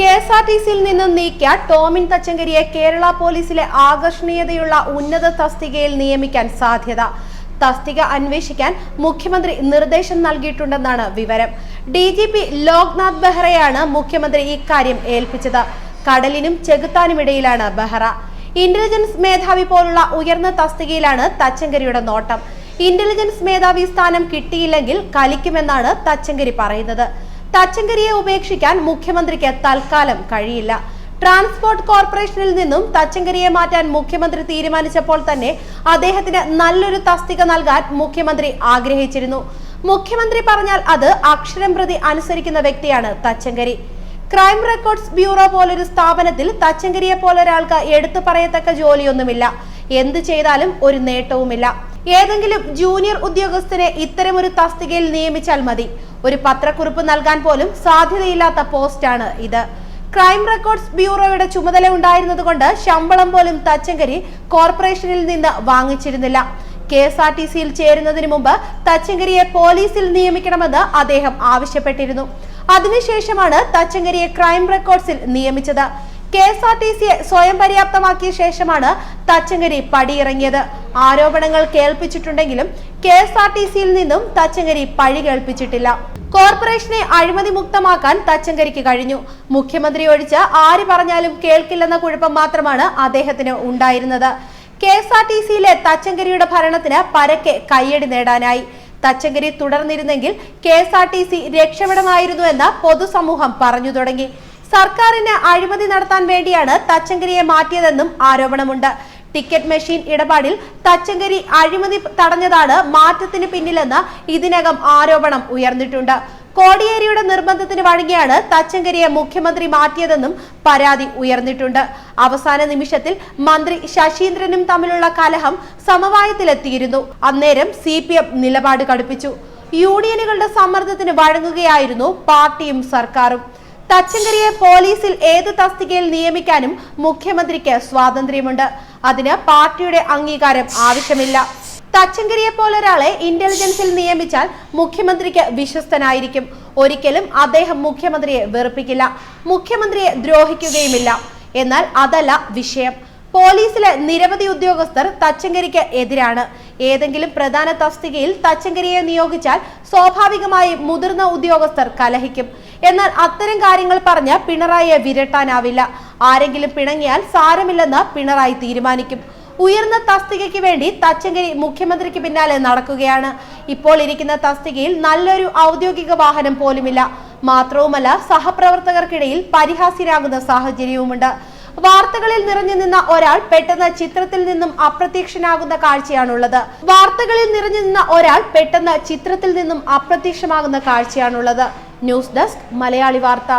K S R T സിയിൽ നിന്നും നീക്കിയ ടോമിൻ തച്ചങ്കരിയെ കേരള പോലീസിലെ ആകർഷണീയതയുള്ള ഉന്നത തസ്തികയിൽ നിയമിക്കാൻ സാധ്യത. തസ്തിക അന്വേഷിക്കാൻ മുഖ്യമന്ത്രി നിർദ്ദേശം നൽകിയിട്ടുണ്ടെന്നാണ് വിവരം. ഡി ജി പി ലോക്നാഥ് ബെഹ്റയാണ് മുഖ്യമന്ത്രി ഇക്കാര്യം ഏൽപ്പിച്ചത്. കടലിനും ചെകുത്താനുമിടയിലാണ് ബെഹ്റ. ഇന്റലിജൻസ് മേധാവി പോലുള്ള ഉയർന്ന തസ്തികയിലാണ് തച്ചങ്കരിയുടെ നോട്ടം. ഇന്റലിജൻസ് മേധാവി സ്ഥാനം കിട്ടിയില്ലെങ്കിൽ കലിക്കുമെന്നാണ് തച്ചങ്കരി പറയുന്നത്. തച്ചങ്കരിയെ ഉപേക്ഷിക്കാൻ മുഖ്യമന്ത്രിക്ക് തൽക്കാലം കഴിയില്ല. ട്രാൻസ്പോർട്ട് കോർപ്പറേഷനിൽ നിന്നും തച്ചങ്കരിയെ മാറ്റാൻ മുഖ്യമന്ത്രി തീരുമാനിച്ചപ്പോൾ തന്നെ അദ്ദേഹത്തിന് നല്ലൊരു തസ്തിക നൽകാൻ മുഖ്യമന്ത്രി ആഗ്രഹിച്ചിരുന്നു. മുഖ്യമന്ത്രി പറഞ്ഞാൽ അത് അക്ഷരം പ്രതി അനുസരിക്കുന്ന വ്യക്തിയാണ് തച്ചങ്കരി. ക്രൈം റെക്കോർഡ്സ് ബ്യൂറോ പോലൊരു സ്ഥാപനത്തിൽ തച്ചങ്കരിയെ പോലൊരാൾക്ക് എടുത്തു പറയത്തക്ക ജോലിയൊന്നുമില്ല. എന്ത് ചെയ്താലും ഒരു നേട്ടവുമില്ല. ഏതെങ്കിലും ജൂനിയർ ഉദ്യോഗസ്ഥനെ ഇത്തരമൊരു തസ്തികയിൽ നിയമിച്ചാൽ മതി. ഒരു പത്രക്കുറിപ്പ് നൽകാൻ പോലും സാധ്യതയില്ലാത്ത പോസ്റ്റാണ് ഇത്. ക്രൈം റെക്കോർഡ്സ് ബ്യൂറോയുടെ ചുമതല ഉണ്ടായിരുന്നതുകൊണ്ട് ശമ്പളം പോലും തച്ചങ്കരി കോർപ്പറേഷനിൽ നിന്ന് വാങ്ങിച്ചിരുന്നില്ല. കെ എസ് ആർ ടി സിയിൽ ചേരുന്നതിന് മുമ്പ് തച്ചങ്കരിയെ പോലീസിൽ നിയമിക്കണമെന്ന് അദ്ദേഹം ആവശ്യപ്പെട്ടിരുന്നു. അതിനുശേഷമാണ് തച്ചങ്കരിയെ ക്രൈം റെക്കോർഡ്സിൽ നിയമിച്ചത്. കെ എസ് ആർ ടി സിയെ സ്വയം പര്യാപ്തമാക്കിയ ശേഷമാണ് തച്ചങ്കരി പടിയിറങ്ങിയത്. ആരോപണങ്ങൾ കേൾപ്പിച്ചിട്ടുണ്ടെങ്കിലും കെ എസ് ആർ ടി സിയിൽ നിന്നും തച്ചങ്കരി പഴി കേൾപ്പിച്ചിട്ടില്ല. കോർപ്പറേഷനെ അഴിമതി മുക്തമാക്കാൻ തച്ചങ്കരിക്ക് കഴിഞ്ഞു. മുഖ്യമന്ത്രി ഒഴിച്ച് ആര് പറഞ്ഞാലും കേൾക്കില്ലെന്ന കുഴപ്പം മാത്രമാണ് അദ്ദേഹത്തിന് ഉണ്ടായിരുന്നത്. കെ എസ് ആർ ടി സിയിലെ തച്ചങ്കരിയുടെ ഭരണത്തിന് പരക്കെ കയ്യടി നേടാനായി. Thachankary തുടർന്നിരുന്നെങ്കിൽ K S R T C രക്ഷപ്പെടമായിരുന്നു എന്ന് പൊതുസമൂഹം പറഞ്ഞു തുടങ്ങി. സർക്കാരിന് അഴിമതി നടത്താൻ വേണ്ടിയാണ് തച്ചങ്കരിയെ മാറ്റിയതെന്നും ആരോപണമുണ്ട്. ടിക്കറ്റ് മെഷീൻ ഇടപാടിൽ തച്ചങ്കരി അഴിമതി തടഞ്ഞതാണ് മാറ്റത്തിന് പിന്നിലെന്ന് ഇതിനകം ആരോപണം ഉയർന്നിട്ടുണ്ട്. കോടിയേരിയുടെ നിർബന്ധത്തിന് വഴങ്ങിയാണ് തച്ചങ്കരിയെ മുഖ്യമന്ത്രി മാറ്റിയതെന്നും പരാതി ഉയർന്നിട്ടുണ്ട്. അവസാന നിമിഷത്തിൽ മന്ത്രി ശശീന്ദ്രനും തമ്മിലുള്ള കലഹം സമവായത്തിലെത്തിയിരുന്നു. അന്നേരം സി നിലപാട് കടുപ്പിച്ചു. യൂണിയനുകളുടെ സമ്മർദ്ദത്തിന് വഴങ്ങുകയായിരുന്നു പാർട്ടിയും സർക്കാരും. തച്ചങ്കരിയെ പോലീസിൽ ഏത് തസ്തികയിൽ നിയമിക്കാനും മുഖ്യമന്ത്രിക്ക് സ്വാതന്ത്ര്യമുണ്ട്. അതിന് പാർട്ടിയുടെ അംഗീകാരം ആവശ്യമില്ല. തച്ചങ്കരിയെ പോലൊരാളെ ഇന്റലിജൻസിൽ നിയമിച്ചാൽ മുഖ്യമന്ത്രിക്ക് വിശ്വസ്തനായിരിക്കും. ഒരിക്കലും അദ്ദേഹം മുഖ്യമന്ത്രിയെ വെറുപ്പിക്കില്ല. മുഖ്യമന്ത്രിയെ ദ്രോഹിക്കുകയുമില്ല. എന്നാൽ അതല്ല വിഷയം. പോലീസിലെ നിരവധി ഉദ്യോഗസ്ഥർ തച്ചങ്കരിക്ക് എതിരാണ്. ഏതെങ്കിലും പ്രധാന തസ്തികയിൽ തച്ചങ്കരിയെ നിയോഗിച്ചാൽ സ്വാഭാവികമായി മുതിർന്ന ഉദ്യോഗസ്ഥർ കലഹിക്കും. എന്നാൽ അത്തരം കാര്യങ്ങൾ പറഞ്ഞ് പിണറായിയെ വിരട്ടാനാവില്ല. ആരെങ്കിലും പിണങ്ങിയാൽ സാരമില്ലെന്ന് പിണറായി തീരുമാനിക്കും. ഉയർന്ന തസ്തികയ്ക്ക് വേണ്ടി തച്ചങ്കരി മുഖ്യമന്ത്രിക്ക് പിന്നാലെ നടക്കുകയാണ്. ഇപ്പോൾ ഇരിക്കുന്ന തസ്തികയിൽ നല്ലൊരു ഔദ്യോഗിക വാഹനം പോലുമില്ല. മാത്രവുമല്ല സഹപ്രവർത്തകർക്കിടയിൽ പരിഹാസ്യരാകുന്ന സാഹചര്യവുമുണ്ട്. വാർത്തകളിൽ നിറഞ്ഞു നിന്ന ഒരാൾ പെട്ടെന്ന് ചിത്രത്തിൽ നിന്നും അപ്രത്യക്ഷനാകുന്ന കാഴ്ചയാണുള്ളത്. വാർത്തകളിൽ നിറഞ്ഞു നിന്ന ഒരാൾ പെട്ടെന്ന് ചിത്രത്തിൽ നിന്നും അപ്രത്യക്ഷമാകുന്ന കാഴ്ചയാണുള്ളത്. ന്യൂസ് ഡെസ്ക് മലയാളി വാർത്ത.